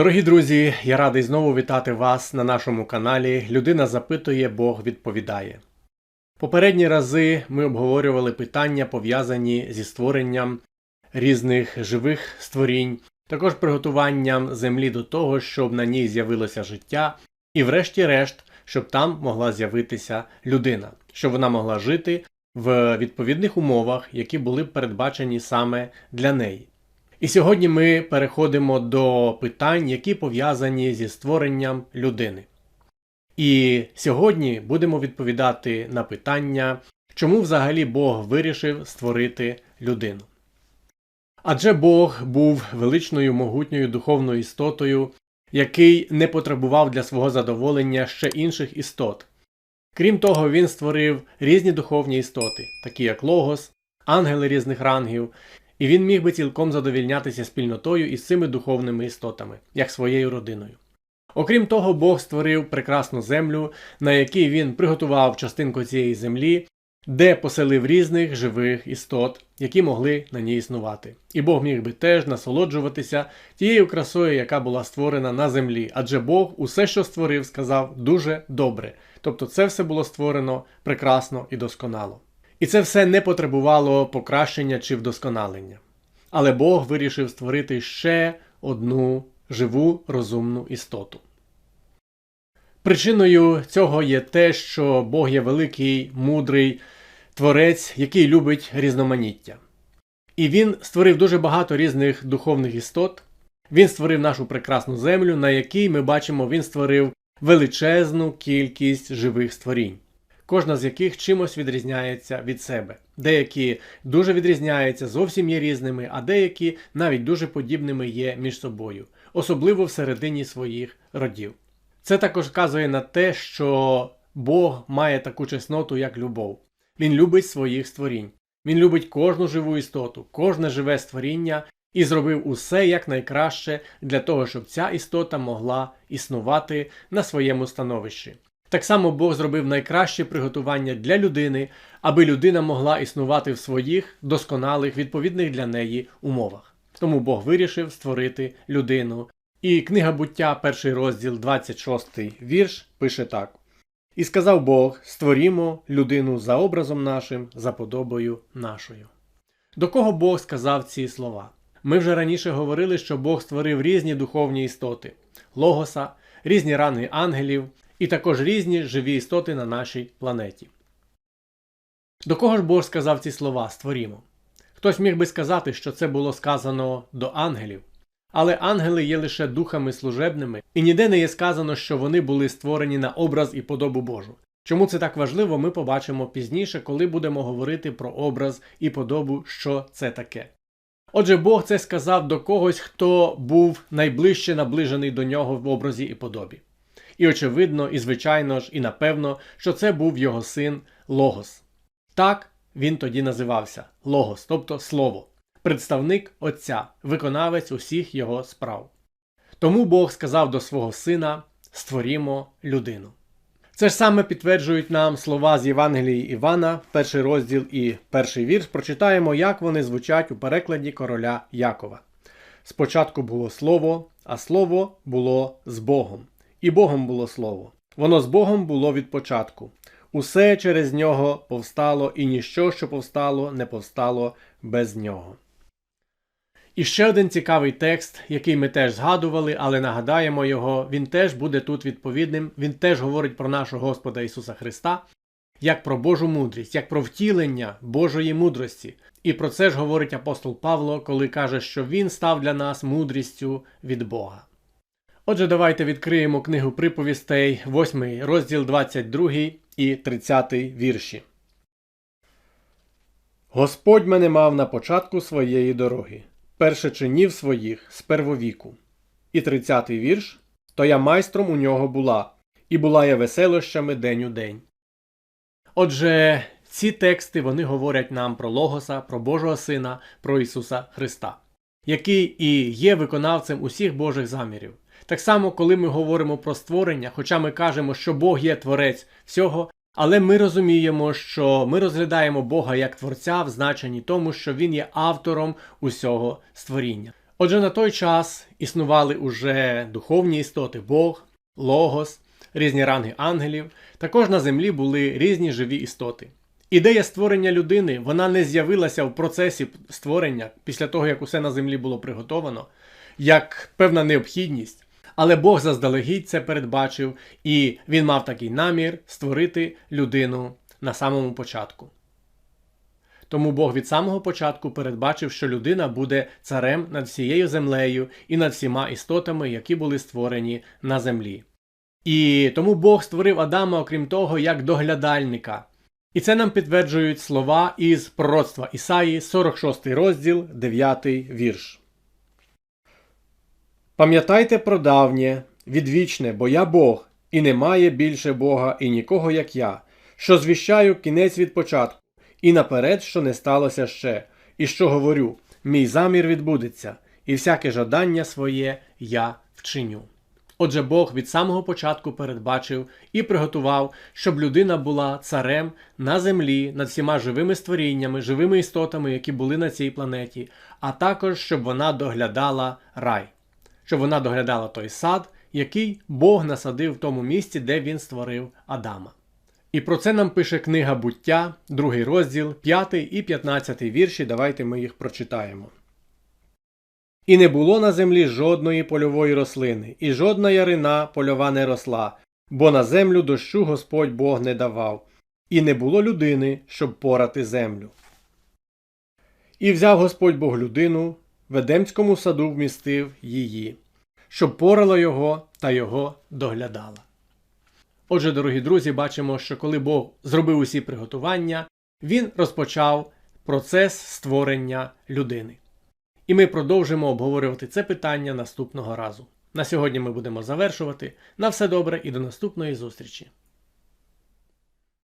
Дорогі друзі, я радий знову вітати вас на нашому каналі Людина запитує, Бог відповідає. Попередні рази ми обговорювали питання, пов'язані зі створенням різних живих створінь, також приготуванням землі до того, щоб на ній з'явилося життя, і, врешті-решт, щоб там могла з'явитися людина, щоб вона могла жити в відповідних умовах, які були передбачені саме для неї. І сьогодні ми переходимо до питань, які пов'язані зі створенням людини. І сьогодні будемо відповідати на питання, чому взагалі Бог вирішив створити людину. Адже Бог був величною могутньою духовною істотою, який не потребував для свого задоволення ще інших істот. Крім того, він створив різні духовні істоти, такі як Логос, ангели різних рангів, і він міг би цілком задовільнятися спільнотою із цими духовними істотами, як своєю родиною. Окрім того, Бог створив прекрасну землю, на якій він приготував частинку цієї землі, де поселив різних живих істот, які могли на ній існувати. І Бог міг би теж насолоджуватися тією красою, яка була створена на землі, адже Бог усе, що створив, сказав дуже добре. Тобто це все було створено прекрасно і досконало. І це все не потребувало покращення чи вдосконалення. Але Бог вирішив створити ще одну живу розумну істоту. Причиною цього є те, що Бог є великий, мудрий творець, який любить різноманіття. І він створив дуже багато різних духовних істот. Він створив нашу прекрасну землю, на якій ми бачимо, він створив величезну кількість живих створінь кожна з яких чимось відрізняється від себе. Деякі дуже відрізняються, зовсім є різними, а деякі навіть дуже подібними є між собою, особливо всередині своїх родів. Це також вказує на те, що Бог має таку чесноту, як любов. Він любить своїх створінь. Він любить кожну живу істоту, кожне живе створіння і зробив усе якнайкраще для того, щоб ця істота могла існувати на своєму становищі. Так само Бог зробив найкраще приготування для людини, аби людина могла існувати в своїх досконалих, відповідних для неї умовах. Тому Бог вирішив створити людину. І книга буття, перший розділ, 26 вірш, пише так: І сказав Бог: створімо людину за образом нашим, за подобою нашою. До кого Бог сказав ці слова? Ми вже раніше говорили, що Бог створив різні духовні істоти логоса, різні ранги ангелів, і також різні живі істоти на нашій планеті. До кого ж Бог сказав ці слова створімо? Хтось міг би сказати, що це було сказано до ангелів, але ангели є лише духами служебними, і ніде не є сказано, що вони були створені на образ і подобу Божу. Чому це так важливо, ми побачимо пізніше, коли будемо говорити про образ і подобу, що це таке. Отже, Бог це сказав до когось, хто був найближче наближений до нього в образі і подобі. І очевидно, і звичайно ж, і напевно, що це був його син Логос. Так він тоді називався Логос, тобто Слово, представник Отця, виконавець усіх його справ. Тому Бог сказав до свого сина Створімо людину. Це ж саме підтверджують нам слова з Євангелії Івана, перший розділ і перший вірш. Прочитаємо, як вони звучать у перекладі короля Якова. Спочатку було слово, а слово було з Богом і Богом було слово. Воно з Богом було від початку. Усе через нього повстало, і ніщо, що повстало, не повстало без нього. І ще один цікавий текст, який ми теж згадували, але нагадаємо його, він теж буде тут відповідним. Він теж говорить про нашого Господа Ісуса Христа, як про Божу мудрість, як про втілення Божої мудрості. І про це ж говорить апостол Павло, коли каже, що Він став для нас мудрістю від Бога. Отже, давайте відкриємо книгу приповістей, 8 розділ 22 і 30 вірші. Господь мене мав на початку своєї дороги, перше чинів своїх з первовіку. І 30 вірш То я майстром у нього була, і була я веселощами день у день. Отже, ці тексти вони говорять нам про Логоса, про Божого Сина, про Ісуса Христа, який і є виконавцем усіх Божих замірів. Так само, коли ми говоримо про створення, хоча ми кажемо, що Бог є творець всього, але ми розуміємо, що ми розглядаємо Бога як творця в значенні тому, що Він є автором усього створіння. Отже, на той час існували уже духовні істоти, Бог, Логос, різні ранги ангелів. Також на землі були різні живі істоти. Ідея створення людини вона не з'явилася в процесі створення після того, як усе на землі було приготовано, як певна необхідність. Але Бог заздалегідь це передбачив, і він мав такий намір створити людину на самому початку. Тому Бог від самого початку передбачив, що людина буде царем над всією землею і над всіма істотами, які були створені на землі. І тому Бог створив Адама, окрім того, як доглядальника. І це нам підтверджують слова із пророцтва Ісаї, 46 розділ, 9 вірш. Пам'ятайте про давнє, відвічне, бо я Бог, і немає більше Бога і нікого, як я, що звіщаю кінець від початку, і наперед, що не сталося ще, і що говорю, мій замір відбудеться, і всяке жадання своє я вчиню. Отже, Бог від самого початку передбачив і приготував, щоб людина була царем на землі над всіма живими створіннями, живими істотами, які були на цій планеті, а також щоб вона доглядала рай, щоб вона доглядала той сад, який Бог насадив в тому місці, де він створив Адама. І про це нам пише книга буття, другий розділ, 5 і 15 вірші. Давайте ми їх прочитаємо. І не було на землі жодної польової рослини, і жодна ярина польова не росла, бо на землю дощу Господь Бог не давав, і не було людини, щоб порати землю. І взяв Господь Бог людину, в Едемському саду вмістив її, щоб порала його та його доглядала. Отже, дорогі друзі, бачимо, що коли Бог зробив усі приготування, він розпочав процес створення людини. І ми продовжимо обговорювати це питання наступного разу. На сьогодні ми будемо завершувати. На все добре і до наступної зустрічі!